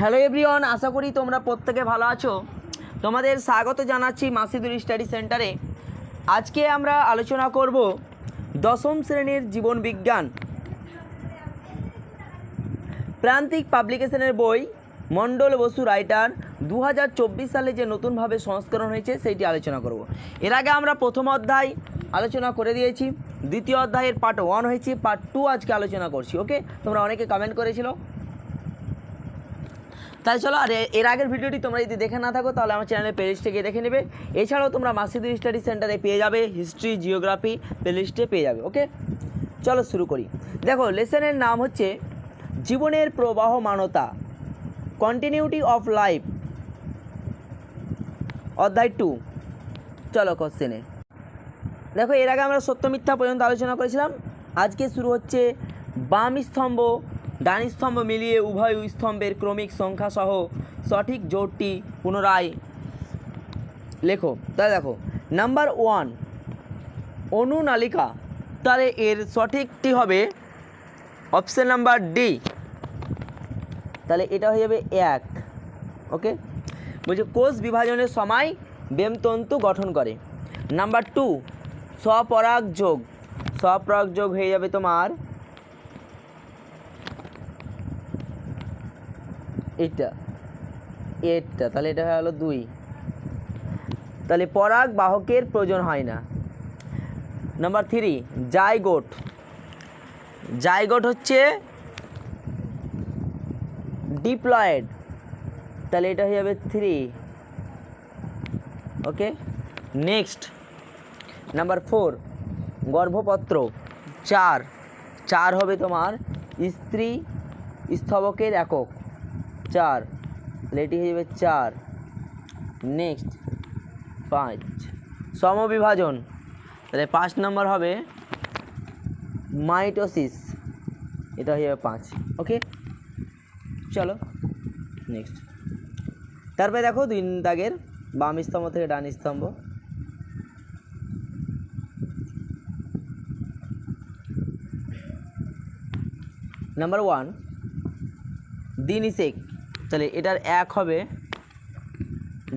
Hello everyone আশা করি তোমরা প্রত্যেকে ভালো আছো। তোমাদের স্বাগত জানাচ্ছি মাসিদুর স্টাডি সেন্টারে। আজকে আমরা আলোচনা করব দশম শ্রেণির জীবন বিজ্ঞান। প্রান্তিক পাবলিকেশনের বই মণ্ডল বসু রাইটার দু হাজার চব্বিশ সালে যে নতুনভাবে সংস্করণ হয়েছে, সেইটি আলোচনা করব। এর আগে আমরা প্রথম অধ্যায় আলোচনা করে দিয়েছি, দ্বিতীয় অধ্যায়ের পার্ট ওয়ান হয়েছে পার্ট টু আজকে আলোচনা করছি ওকে তোমরা অনেকে কমেন্ট করেছিল। তাই চলো, আর এর আগের ভিডিওটি তোমরা যদি দেখে না থাকো, তাহলে আমার চ্যানেলের প্লেলিস্টে গিয়ে দেখে নেবে। এছাড়াও তোমরা মাসিদুর স্টাডি সেন্টারে পেয়ে যাবে হিস্ট্রি জিওগ্রাফি প্লেলিস্টে পেয়ে যাবে ওকে চলো শুরু করি। দেখো লেসনের নাম হচ্ছে, জীবনের প্রবাহমানতা কন্টিনিউটি অফ লাইফ অধ্যায় টু চলো কোশ্চেনে দেখো, এর আগে আমরা সত্য মিথ্যা পর্যন্ত আলোচনা করেছিলাম। আজকে শুরু হচ্ছে বাম স্তম্ভ ডান স্তম্ভ মিলিয়ে উভয় স্তম্ভের ক্রমিক সংখ্যা সহ সঠিক জোটটি পুনরায় লেখো। তাহলে দেখো নাম্বার ওয়ান অনুনালিকা। তাহলে এর সঠিকটি হবে অপশান নাম্বার ডি তাহলে এটা হয়ে যাবে এক। ওকে বলছে, কোষ বিভাজনের সময় বেমতন্তু গঠন করে। নাম্বার টু স্বপরাগ যোগ হয়ে যাবে তোমার এটা এটা তাহলে এটা হয়ে গেলো দুই। তাহলে পরাগ বাহকের প্রয়োজন হয় না। Number three zygote. জাইগোট হচ্ছে ডিপ্লয়েড। তাহলে এটা হয়ে যাবে three okay next number four গর্ভপত্র। চার। চার হবে তোমার স্ত্রী স্তবকের একক। চার। তাহলে হয়ে যাবে চার। নেক্সট, পাঁচ। সমবিভাজন। তাহলে পাঁচ নম্বর হবে মাইটোসিস। এটা হয়ে যাবে পাঁচ। ওকে? চলো, নেক্সট। তারপরে দেখো দুই দাগের বাম স্তম্ভ থেকে ডান স্তম্ভ। নাম্বার ওয়ান দিনিসেক তাহলে এটার এক হবে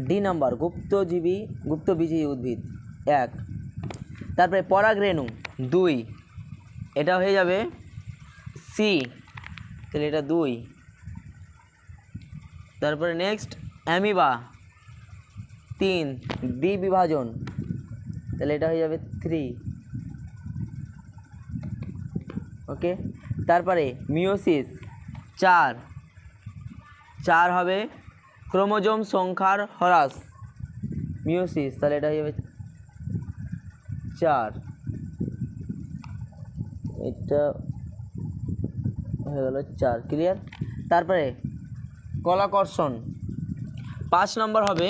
ডি নাম্বার গুপ্তজীবী গুপ্তবীজী উদ্ভিদ। এক। তারপরে পরাগরেণু, দুই। এটা হয়ে যাবে সি তাহলে এটা দুই। তারপরে নেক্সট অ্যামিবা। তিন। দ্বি বিভাজন। তাহলে এটা হয়ে যাবে থ্রি ওকে তারপরে মিওসিস চার। চার হবে ক্রোমোজোম সংখ্যার হ্রাস। মিওসিস তাহলে এটা যাবে চার। এটা হয়ে গেল চার ক্লিয়ার তারপরে কলাকর্ষণ। পাঁচ নম্বর হবে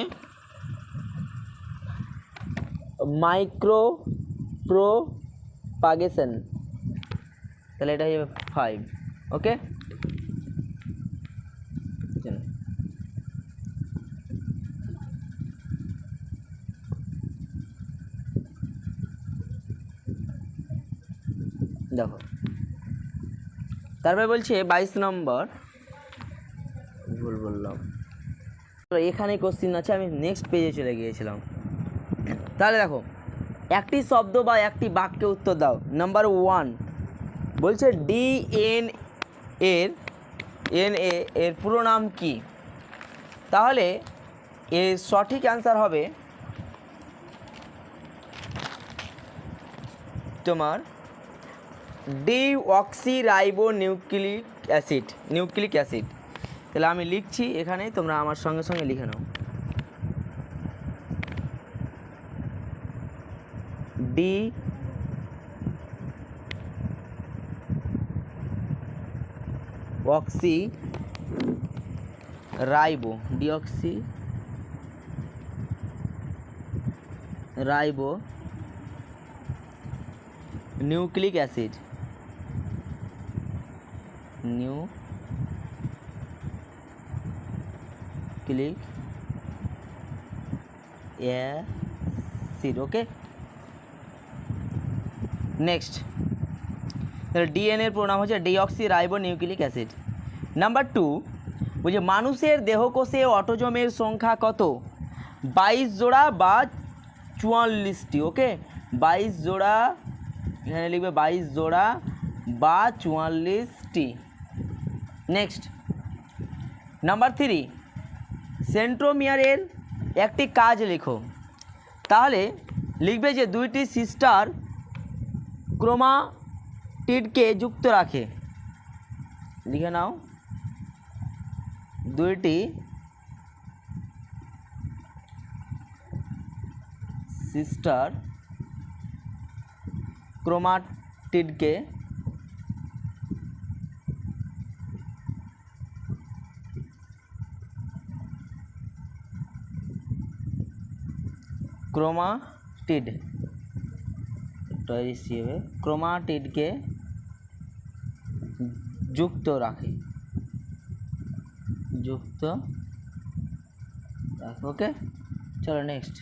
মাইক্রো প্রোপাগেশন তাহলে এটা হয়ে যাবে ফাইভ ওকে দেখো তারপরে বলছে বাইশ নম্বর। ভুল বললাম। তো এখানে কোশ্চিন আছে আমি নেক্সট পেজে চলে গিয়েছিলাম। তাহলে দেখো একটি শব্দ বা একটি বাক্যে উত্তর দাও। নাম্বার ওয়ান বলছে ডি এন এর এন এ এর পুরো নাম কি? তাহলে এর সঠিক অ্যান্সার হবে তোমার D oxy ribo nucleic acid nucleic acid. তাহলে আমি লিখছি এখানে, তোমরা আমার সঙ্গে সঙ্গে লিখে নাও। Deoxyribo deoxyribonucleic acid. Nucleic acid okay? Next. ডিএনএর পুরো নাম হচ্ছে deoxy ribo nucleic acid. Number two বলছে মানুষের দেহকোষে অটোজমের সংখ্যা কত? বাইশ জোড়া বা চুয়াল্লিশটি, ওকে? বাইশ জোড়া, এখানে লিখবে বাইশ জোড়া বা চুয়াল্লিশটি। নেক্সট নাম্বার থ্রি সেন্ট্রোমিয়ারের একটি কাজ লেখো। তাহলে লিখবে যে দুইটি সিস্টার ক্রোমাটিডকে যুক্ত রাখে। লিখে নাও। দুইটি সিস্টার ক্রোমাটিডকে ক্রোমাটিড। হিসেবে ক্রোমাটিডকে যুক্ত রাখে। যুক্ত ওকে? চলো নেক্সট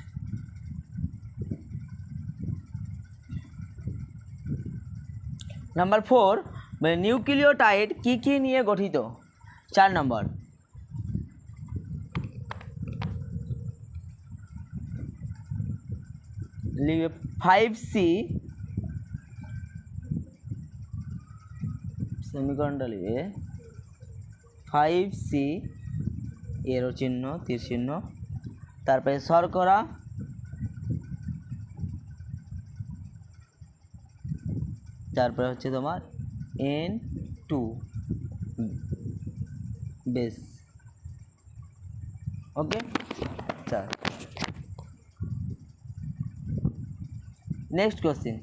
নাম্বার ফোর নিউক্লিওটাইড কী কী নিয়ে গঠিত? চার নম্বর। লিখবে ফাইভ সি সেমিকন্ডা লিখবে ফাইভ সি এরো চিহ্ন, তীর চিহ্ন, তারপরে শর্করা, তারপরে হচ্ছে তোমার এন টু বেস ওকে চার নেক্সট কোশ্চেন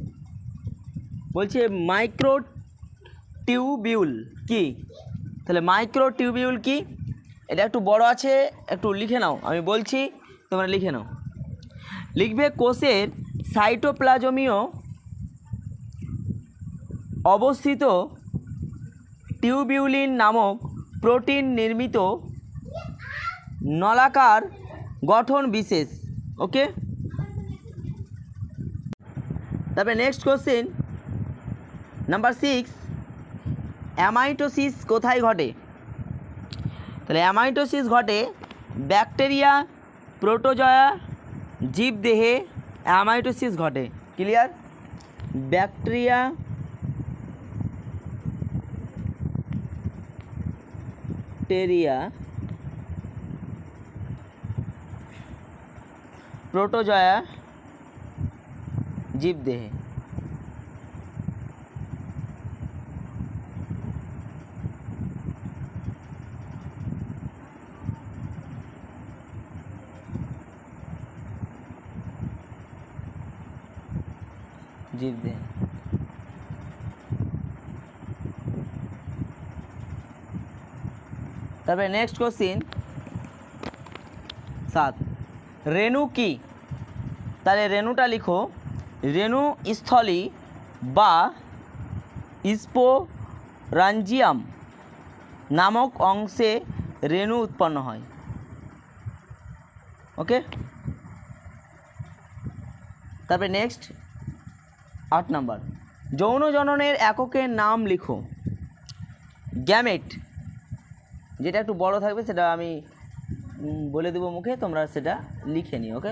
বলছে মাইক্রো টিউবিউল কি? তাহলে মাইক্রো টিউবিউল কি? এটা একটু বড় আছে, একটু লিখে নাও। আমি বলছি, তোমরা লিখে নাও। লিখবে কোষের সাইটোপ্লাজমীয় অবস্থিত টিউবিউলিন নামক প্রোটিন নির্মিত নলাকার গঠন বিশেষ। ওকে তারপরে next question number six amitosis কোথায় ঘটে? তাহলে অ্যামাইটোসিস ঘটে ব্যাকটেরিয়া প্রোটোজয়া জীবদেহে অ্যামাইটোসিস ঘটে। ক্লিয়ার ব্যাকটেরিয়া টেরিয়া প্রোটোজয়া জীবদেহে জীবদেহে তারপরে নেক্সট কোশ্চিন সাত রেণু কি তাহলে রেণুটা লিখো রেণু স্থলী বা স্পোরাঞ্জিয়াম নামক অংশে রেণু উৎপন্ন হয়। ওকে? তারপরে নেক্সট, আট নাম্বার। যৌন জননের এককের নাম লিখো। গ্যামেট, যেটা একটু বড় থাকবে, সেটা আমি বলে দেবো মুখে, তোমরা সেটা লিখে নিও, ওকে?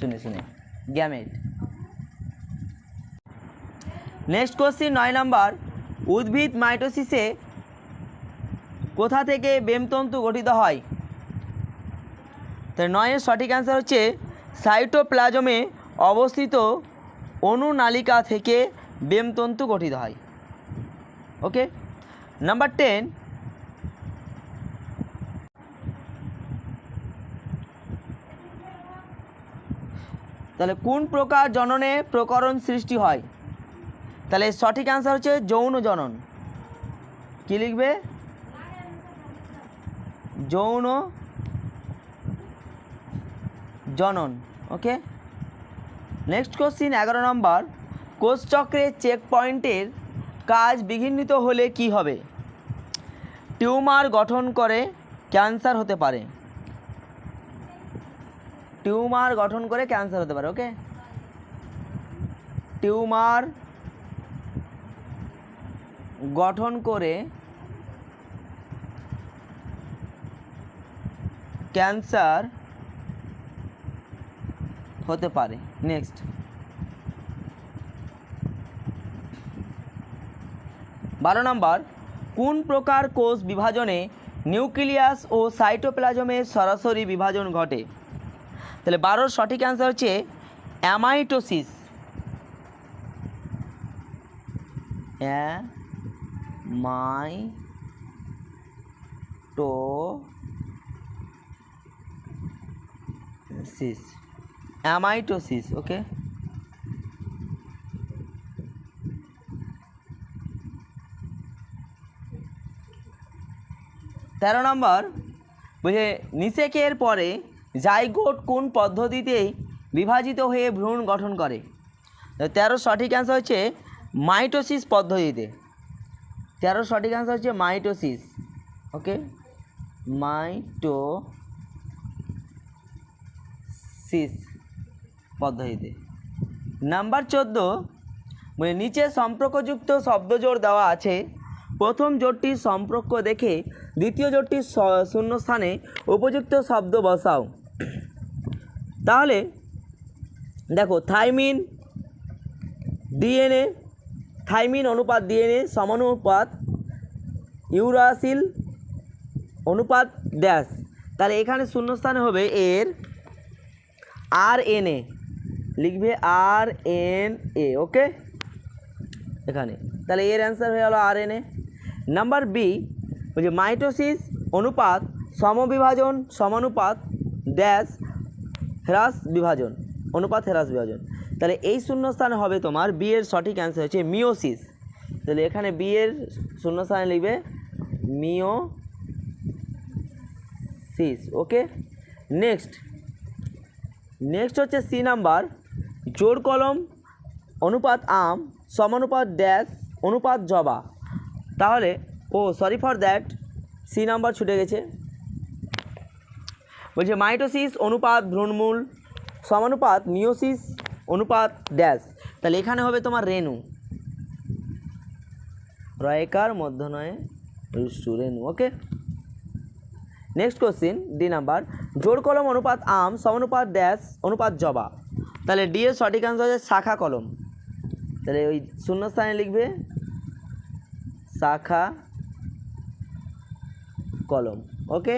শুনে শুনে। গ্যামেট। নেক্সট কোশ্চিন নয় নাম্বার। উদ্ভিদ মাইটোসিসে কোথা থেকে বেমতন্তু গঠিত হয়? তাহলে নয়ের সঠিক অ্যান্সার হচ্ছে সাইটোপ্লাজমে অবস্থিত অনুনালিকা থেকে বেমতন্তু গঠিত হয়। ওকে নাম্বার টেন তাহলে কোন প্রকার জননে প্রকরণ সৃষ্টি হয়? তাহলে সঠিক অ্যান্সার হচ্ছে যৌন জনন। কি লিখবে? যৌন জনন। ওকে নেক্সট কোশ্চিন এগারো নম্বর। কোষচক্রের চেক পয়েন্টের কাজ বিঘ্নিত হলে কি হবে? টিউমার গঠন করে ক্যান্সার হতে পারে। টিউমার গঠন করে ক্যান্সার হতে পারে ওকে টিউমার গঠন করে ক্যান্সার হতে পারে। নেক্সট বারো নম্বর, কোন প্রকার কোষ বিভাজনে নিউক্লিয়াস ও সাইটোপ্লাজমের সরাসরি বিভাজন ঘটে? তাহলে বারোর সঠিক অ্যান্সার হচ্ছে অ্যামাইটোসিস মাই টো সিস। অ্যামাইটোসিস ওকে তেরো নম্বর, বুঝে নিষেকের পরে জাইগোট কোন পদ্ধতিতেই বিভাজিত হয়ে ভ্রূণ গঠন করে? তেরো সঠিক অ্যান্সার হচ্ছে মাইটোসিস পদ্ধতিতে। তেরো সঠিক অ্যান্সার হচ্ছে মাইটোসিস ওকে মাইটো সিস পদ্ধতিতে। নাম্বার চোদ্দ মানে নিচে সম্পর্কযুক্ত শব্দজোড় দেওয়া আছে। প্রথম জোটটির সম্পর্ক দেখে দ্বিতীয় জোটটির স- শূন্যস্থানে উপযুক্ত শব্দ বসাও। তাহলে, দেখো, থাইমিন, ডিএনএ থাইমিন অনুপাত ডিএনএ সমানুপাত ইউরাসিল অনুপাত ড্যাশ। তাহলে এখানে শূন্যস্থানে হবে এর আর এন এ লিখবে আর এন এ ওকে? এখানে। তাহলে এর অ্যান্সার হয়ে গেলো R N A number B বলছে মাইটোসিস অনুপাত সমবিভাজন সমানুপাত ড্যাশ হ্রাস বিভাজন, অনুপাত হ্রাস বিভাজন। তাহলে এই শূন্যস্থানে হবে তোমার বি এর সঠিক অ্যান্সার হচ্ছে মিওসিস তাহলে এখানে বি এর শূন্যস্থানে লিখবে meiosis okay next next হচ্ছে সি নাম্বার জোর কলম, অনুপাত আম, সমানুপাত ড্যাশ অনুপাত জবা। তাহলে, ও sorry for that C number ছুটে গেছে। বলছে মাইটোসিস, অনুপাত ভ্রূণমূল, সমানুপাত মিওসিস অনুপাত ড্যাশ। তাহলে এখানে হবে তোমার রেণু। রয়কার মধ্যনয়ে রুষ্টু, রেণু okay next question D number জোর কলম, অনুপাত আম, সমানুপাত ড্যাশ, অনুপাত জবা। তাহলে ডি এর সঠিক আনসার হচ্ছে শাখা কলম। তাহলে ওই শূন্যস্থানে লিখবে শাখা কলম ওকে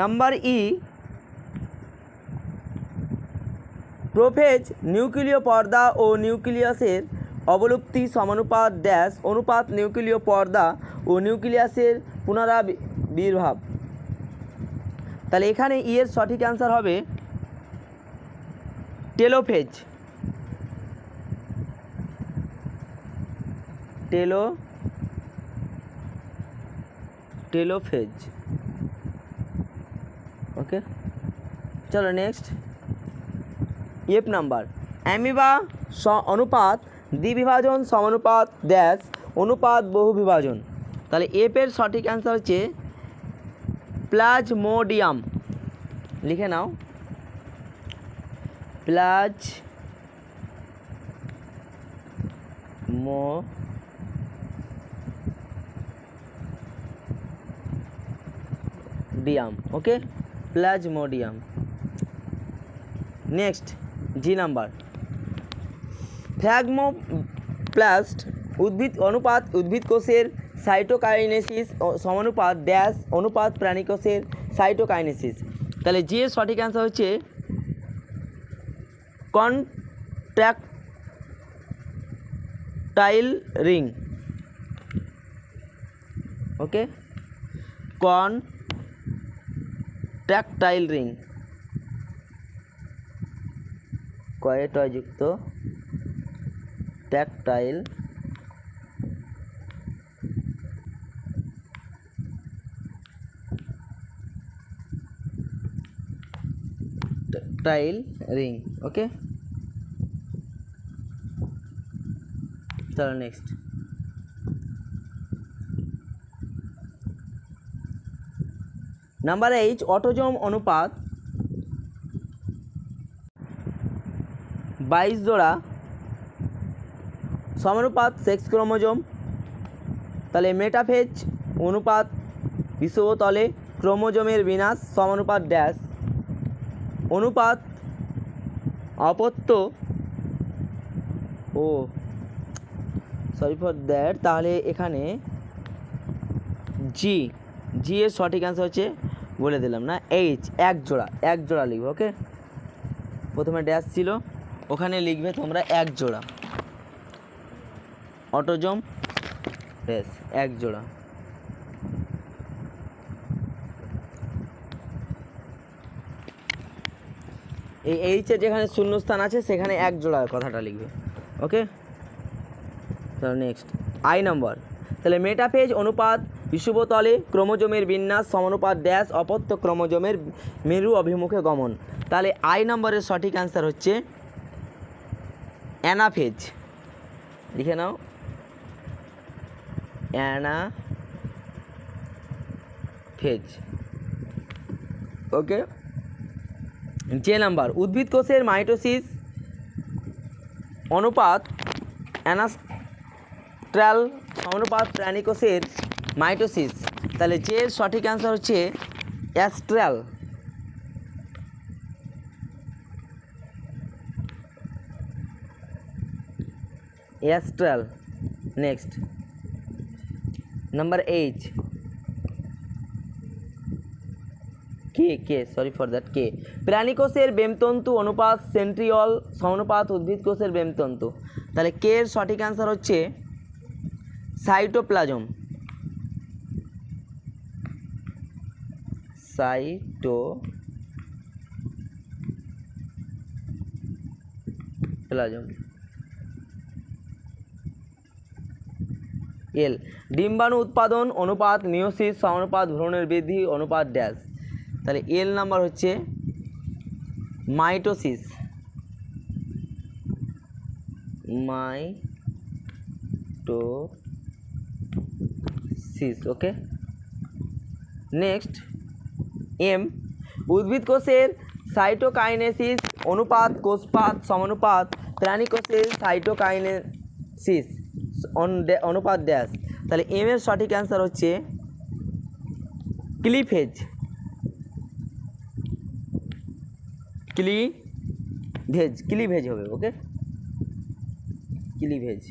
নাম্বার ই প্রোফেজ নিউক্লিয় পর্দা ও নিউক্লিয়াসের অবলুপ্তি সমানুপাত ড্যাশ অনুপাত নিউক্লিয় পর্দা ও নিউক্লিয়াসের পুনরাবির্ভাব। তাহলে এখানে ই এর সঠিক অ্যান্সার হবে টেলোফেজ। টেলো, টেলোফেজ ওকে চলো নেক্সট এফ নাম্বার অ্যামিবা স অনুপাত, দ্বিবিভাজন সমানুপাত ড্যাশ অনুপাত বহু বিভাজন তাহলে এফ এর সঠিক অ্যান্সার হচ্ছে প্লাজমোডিয়াম। লিখে নাও। Plasmodium okay? Plasmodium. Next, G number. Phragmoplast উদ্ভিদ অনুপাত, উদ্ভিদ কোষের সাইটোকাইনেসিস সমানুপাত, ড্যাশ অনুপাত প্রাণীকোষের সাইটোকাইনেসিস। তাহলে জি এর সঠিক অ্যান্সার হচ্ছে contractile ring. Okay? Contractile ring. কয়ে টয়যুক্ত ট্যাকটাইল টাইল রিং ওকে? চলো নেক্সট নাম্বার এইট অটোজম অনুপাত বাইশ জোড়া সমানুপাত সেক্স ক্রোমোজোম। তাহলে মেটাফেজ অনুপাত বিশ্বতলে ক্রোমোজোমের বিনাশ, সমানুপাত ড্যাশ। অনুপাত অপত্য ও সরি ফর দ্যাট, তাহলে এখানে জি জি এর সঠিক অ্যান্সার হচ্ছে বলে দিলাম না, এইচ, এক জোড়া এক জোড়া লিখবে ওকে প্রথমে ড্যাশ ছিল। ওখানে লিখবে তোমরা এক জোড়া। অটোজম ড্যাশ এক জোড়া। এই এইচের যেখানে শূন্যস্থান আছে, সেখানে এক জোড়া কথাটা লিখবে। ওকে তাহলে নেক্সট আই নম্বর তাহলে মেটাফেজ অনুপাত বিষুবতলে ক্রোমোজোমের বিন্যাস, সমানুপাত ড্যাশ অপত্য ক্রোমোজোমের মেরু অভিমুখে গমন। তাহলে আই নম্বরের সঠিক অ্যান্সার হচ্ছে অ্যানাফেজ। লিখে নাও। অ্যানা ফেজ ওকে। যে নাম্বার, উদ্ভিদ কোষের মাইটোসিস অনুপাত অ্যানাস্ট্রাল অনুপাত প্রাণীকোষের মাইটোসিস। তাহলে যে সঠিক অ্যান্সার হচ্ছে astral. Astral next number eight K K sorry for that K প্রাণীকোষের বেমতন্তু অনুপাত সেন্ট্রিয়ল সমানুপাত উদ্ভিদ কোষের বেমতন্তু তাহলে কে এর সঠিক অ্যান্সার হচ্ছে সাইটোপ্লাজম সাইটো প্লাজম এল। ডিম্বাণু উৎপাদন, অনুপাত মিওসিস সমানুপাত, ভ্রূণের বৃদ্ধি, অনুপাত ড্যাশ। তাহলে এল নাম্বার হচ্ছে mitosis. Mitosis, okay? Next, M. উদ্ভিদ কোষের সাইটোকাইনেসিস, অনুপাত, কোষপাত, সমানুপাত প্রাণী কোষের সাইটোকাইনেসিস। অনুপাত ড্যাশ তাহলে এম এর সঠিক অ্যান্সার হচ্ছে ক্লিফেজ ক্লি ভেজ ক্লি ভেজ হবে ওকে ক্লি ভেজ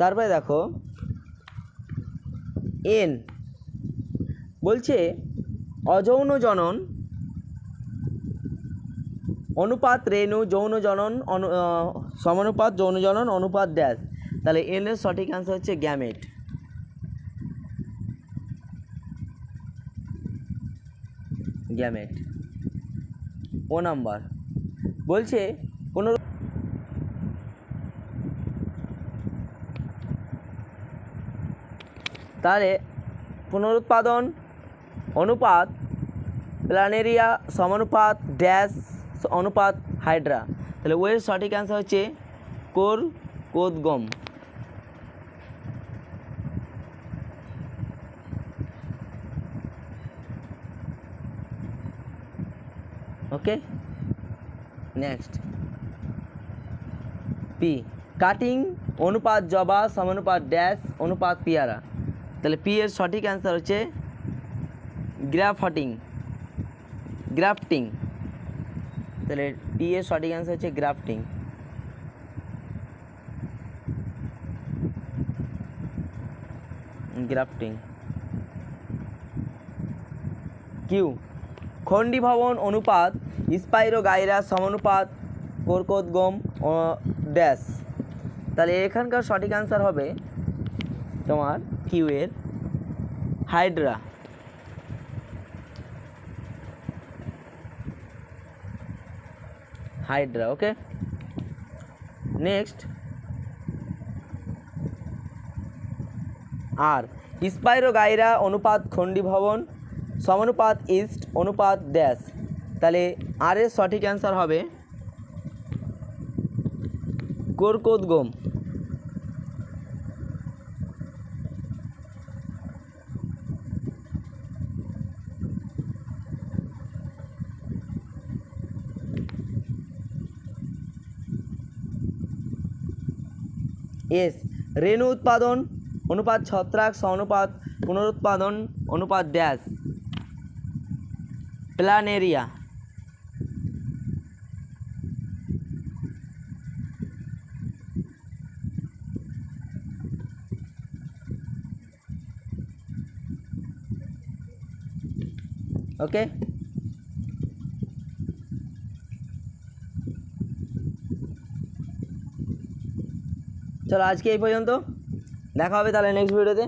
তারপরে দেখো এন বলছে অযৌন জনন অনুপাত রেণু যৌন জনন সমানুপাত যৌন জনন অনুপাত ড্যাশ। তাহলে এন এর সঠিক অ্যান্সার হচ্ছে গ্যামেট। গ্যামেট। ও নাম্বার। বলছে কোনো তাহলে পুনরুৎপাদন অনুপাত প্ল্যানেরিয়া সমানুপাত ড্যাশ অনুপাত হাইড্রা তাহলে ওয়ের সঠিক অ্যান্সার হচ্ছে কোর কোদগম ওকে নেক্সট পি কাটিং অনুপাত জবা সমানুপাত ড্যাশ অনুপাত পিয়ারা তাহলে পি এর সঠিক অ্যান্সার হচ্ছে গ্রাফটিং গ্রাফটিং তাহলে পি এর সঠিক অ্যান্সার হচ্ছে গ্রাফটিং গ্রাফটিং কিউ খণ্ডী ভবন অনুপাত স্পাইরো গাইরা সমানুপাত, কর্কোদ্গম ও ড্যাশ তাহলে এখানকার সঠিক অ্যান্সার হবে তোমার কিউ এর hydra hydra, okay? Next. R spirogyra অনুপাত খণ্ডী ভবন সমানুপাত ইস্ট, অনুপাত ড্যাশ। তাহলে আর এর সঠিক অ্যান্সার হবে কোরকোদগম। এস। রেণু উৎপাদন অনুপাত ছত্রাক অনুপাত পুনরুৎপাদন অনুপাত ড্যাশ। প্ল্যানেরিয়া ওকে? চলো আজকে এই পর্যন্ত। দেখা হবে তাহলে নেক্সট ভিডিওতে